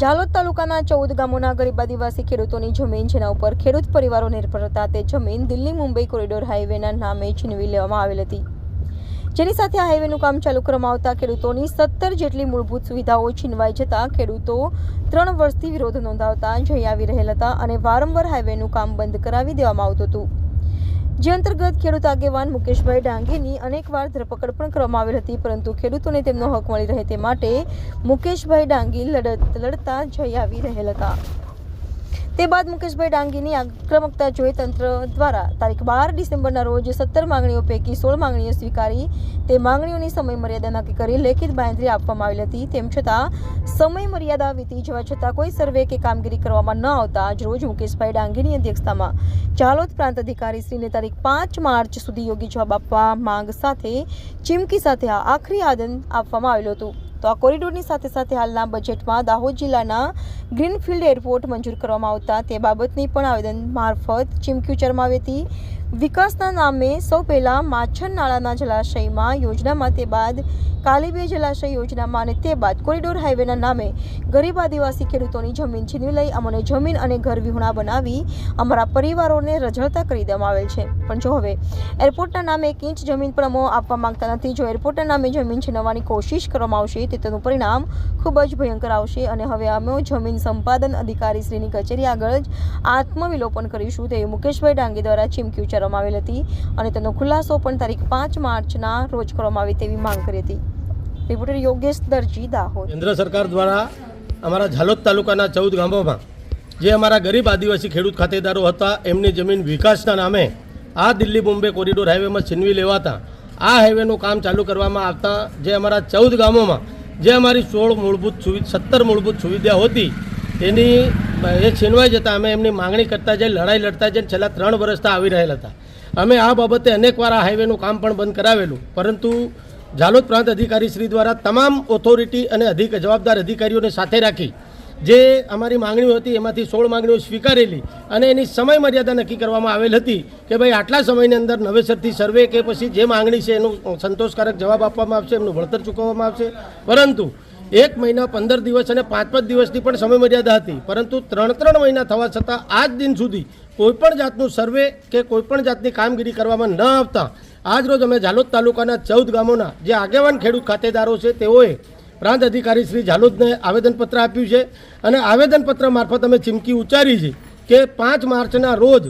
જાલોદ તાલુકાના ચૌદ ગામોના ગરીબ આદિવાસી ખેડૂતોની જમીન જેના ઉપર ખેડૂત પરિવારો નિર્ભર હતા, તે જમીન દિલ્હી મુંબઈ કોરિડોર હાઈવેના નામે છીનવી લેવામાં આવેલ હતી. જેની સાથે આ હાઈવેનું કામ ચાલુ કરવામાં આવતા ખેડૂતોની સત્તર જેટલી મૂળભૂત સુવિધાઓ છીનવાઈ જતા ખેડૂતો ત્રણ વર્ષથી વિરોધ નોંધાવતા જઈ આવી રહેલ હતા અને વારંવાર હાઈવેનું કામ બંધ કરાવી દેવામાં આવતું હતું. જે અંતર્ગત ખેડૂત આગેવાન મુકેશભાઈ ડાંગેની અનેકવાર ધરપકડ પણ કરવામાં આવેલ હતી, પરંતુ ખેડૂતોને તેમનો હક મળી રહે તે માટે મુકેશભાઈ ડાંગી લડત લડતા જઈ આવી રહેલ હતા. તે બાદ મુકેશભાઈ ડાંગીની આક્રમકતા જોઈ તંત્ર દ્વારા તારીખ બાર ડિસેમ્બરના રોજ સત્તર માંગણીઓ પૈકી સોળ માંગણીઓ સ્વીકારી તે માંગણીઓની સમય મર્યાદા નક્કી કરી લેખિત બાંયધરી આપવામાં આવેલી હતી. તેમ છતાં સમય મર્યાદા વીતી જવા છતાં કોઈ સર્વે કે કામગીરી કરવામાં ન આવતા જ રોજ મુકેશભાઈ ડાંગીની અધ્યક્ષતામાં ચાલોદ પ્રાંત અધિકારી શ્રીને તારીખ પાંચ માર્ચ સુધી યોગ્ય જવાબ આપવા માંગ સાથે ચીમકી સાથે આખરી આદન આપવામાં આવેલું હતું. તો આ કોરિડોરની સાથે સાથે હાલના બજેટમાં દાહોદ જિલ્લાના ગ્રીનફિલ્ડ એરપોર્ટ મંજૂર કરવામાં આવતા તે બાબતની પણ આવેદન મારફત ચીમકી ઉચ્ચારવામાં આવી હતી. વિકાસના નામે સૌ પહેલાં માછરનાળાના જલાશયમાં યોજનામાં તે બાદ કાલીબે જલાશય યોજનામાં અને તે બાદ કોરિડોર હાઈવેના નામે ગરીબ આદિવાસી ખેડૂતોની જમીન છીનવી લઈ અમને જમીન અને ઘર વિહોણા બનાવી અમારા પરિવારોને રજળતા કરી દેવામાં આવેલ છે. પણ જો હવે એરપોર્ટના નામે એક ઇંચ જમીન પણ અમો આપવા માંગતા નથી, જો એરપોર્ટના નામે જમીન છીનવવાની કોશિશ કરવામાં આવશે, તે તેનું પરિણામ ખૂબ જ ભયંકર આવશે અને હવે અમે જમીન સંપાદન અધિકારી શ્રીની કચેરી આગળ જ આત્મવિલોપન કરીશું, તેવી મુકેશભાઈ ડાંગે દ્વારા ચીમકી ઉચ્ચારવામાં આવેલ હતી અને તેનો ખુલાસો પણ તારીખ પાંચ માર્ચના રોજ કરવામાં આવે તેવી માંગ કરી હતી. રિપોર્ટર યોગેશ દરજી, દાહોદ. કેન્દ્ર સરકાર દ્વારા અમારા ઝાલોદ તાલુકાના ચૌદ ગામોમાં જે અમારા ગરીબ આદિવાસી ખેડૂત ખાતેદારો હતા, એમની જમીન વિકાસના નામે આ દિલ્હી મુંબઈ કોરિડોર હાઈવેમાં છીનવી લેવાતા, આ હાઈવેનું કામ ચાલુ કરવામાં આવતા જે અમારા ચૌદ ગામોમાં જે અમારી સોળ મૂળભૂત સુવિધા સત્તર મૂળભૂત સુવિધાઓ હતી એની, એ છીનવાઈ જતાં અમે એમની માંગણી કરતા જઈ, લડાઈ લડતા જઈને છેલ્લા ત્રણ વર્ષથી આવી રહેલા હતા. અમે આ બાબતે અનેકવાર આ હાઈવેનું કામ પણ બંધ કરાવેલું. પરંતુ ઝાલોદ પ્રાંત અધિકારી શ્રી દ્વારા તમામ ઓથોરિટી અને અધિક, જવાબદાર અધિકારીઓને સાથે રાખી જે અમારી માંગણીઓ હતી એમાંથી સોળ માંગણીઓ સ્વીકારેલી અને એની સમય મર્યાદા નક્કી કરવામાં આવેલ હતી કે ભાઈ આટલા સમયની અંદર નવેસરથી સર્વે કે પછી જે માંગણી છે એનું સંતોષકારક જવાબ આપવામાં આવશે, એમનું વળતર ચૂકવવામાં આવશે. પરંતુ એક મહિના પંદર દિવસ અને પાંચ પાંચ દિવસની પણ સમય મર્યાદા હતી. પરંતુ ત્રણ ત્રણ મહિના થવા છતાં આજ દિન સુધી કોઈપણ જાતનું સર્વે કે કોઈપણ જાતની કામગીરી કરવામાં ન આવતા આજ રોજ અમે ઝાલોદ તાલુકાના ચૌદ ગામોના જે આગેવાન ખેડૂત ખાતેદારો છે, તેઓએ પ્રાંત અધિકારી શ્રી ઝાલોદને આવેદનપત્ર આપ્યું છે અને આવેદનપત્ર મારફત અમે ચીમકી ઉચ્ચારી છે કે પાંચ માર્ચના રોજ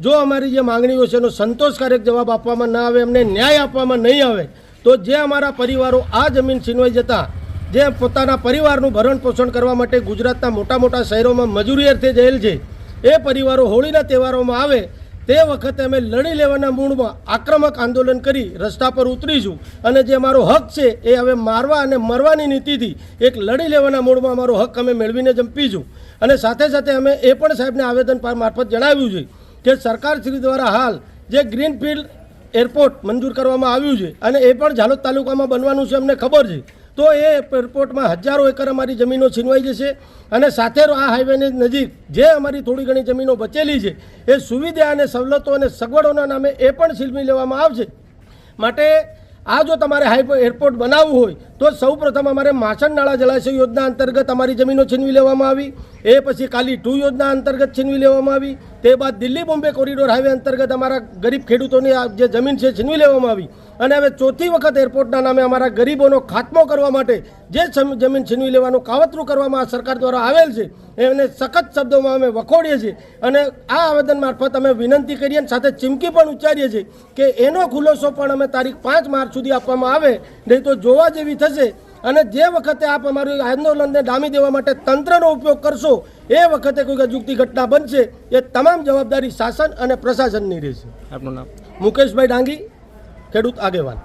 જો અમારી જે માંગણીઓ છે એનો સંતોષકારક જવાબ આપવામાં ન આવે એમને ન્યાય આપવામાં નહીં આવે, તો જે અમારા પરિવારો આ જમીન છીનવાઈ જતા જે પોતાના પરિવારનું ભરણ પોષણ કરવા માટે ગુજરાતના મોટા મોટા શહેરોમાં મજૂરી અર્થે જયેલ છે. એ પરિવારો હોળીના તહેવારોમાં આવે તે વખતે અમે લડી લેવાના મૂળમાં આક્રમક આંદોલન કરી રસ્તા પર ઉતરીશું. અને જે અમારો હક છે એ હવે મારવા અને મરવાની નીતિથી એક લડી લેવાના મૂળમાં અમારો હક અમે મેળવીને જંપીશું. અને સાથે સાથે અમે એ પણ સાહેબને આવેદન મારફત જણાવ્યું છે કે સરકાર શ્રી દ્વારા હાલ જે ગ્રીનફિલ્ડ એરપોર્ટ મંજૂર કરવામાં આવ્યું છે અને એ પણ ઝાલોદ તાલુકામાં બનવાનું છે અમને ખબર છે. તો એ એરપોર્ટમાં હજારો એકર અમારી જમીનો છીનવાઈ જશે અને સાથે આ હાઈવેની નજીક જે અમારી થોડી ઘણી જમીનો બચેલી છે, એ સુવિધા અને સવલતો અને સગવડોના નામે એ પણ છીનવી લેવામાં આવશે. માટે આ જો તમારે હાઈ એરપોર્ટ બનાવવું હોય તો સૌ પ્રથમ અમારે માસણ નાળા જલાશય યોજના અંતર્ગત અમારી જમીનો છીનવી લેવામાં આવી. એ પછી કાલી ટુ યોજના અંતર્ગત છીનવી લેવામાં આવી. તે બાદ દિલ્હી બોમ્બે કોરિડોર હાઈવે અંતર્ગત અમારા ગરીબ ખેડૂતોની જે જમીન છે છીનવી લેવામાં આવી. અને હવે ચોથી વખત એરપોર્ટના નામે અમારા ગરીબોનો ખાત્મો કરવા માટે જે જમીન છીનવી લેવાનું કાવતરું કરવામાં સરકાર દ્વારા આવેલ છે, એને સખત શબ્દોમાં અમે વખોડીએ છીએ. અને આ આવેદન મારફત અમે વિનંતી કરીએ અને સાથે ચીમકી પણ ઉચ્ચારીએ છીએ કે એનો ખુલાસો પણ અમે તારીખ પાંચ માર્ચ સુધી આપવામાં આવે. નહીં તો જોવા જેવી થશે અને જે વખતે આપ અમારું આંદોલનને ડામી દેવા માટે તંત્રનો ઉપયોગ કરશો એ વખતે કોઈ અજુગતી ઘટના બનશે એ તમામ જવાબદારી શાસન અને પ્રશાસનની રહેશે. આપનું નામ? મુકેશભાઈ ડાંગી ખેડૂત આગેવાન.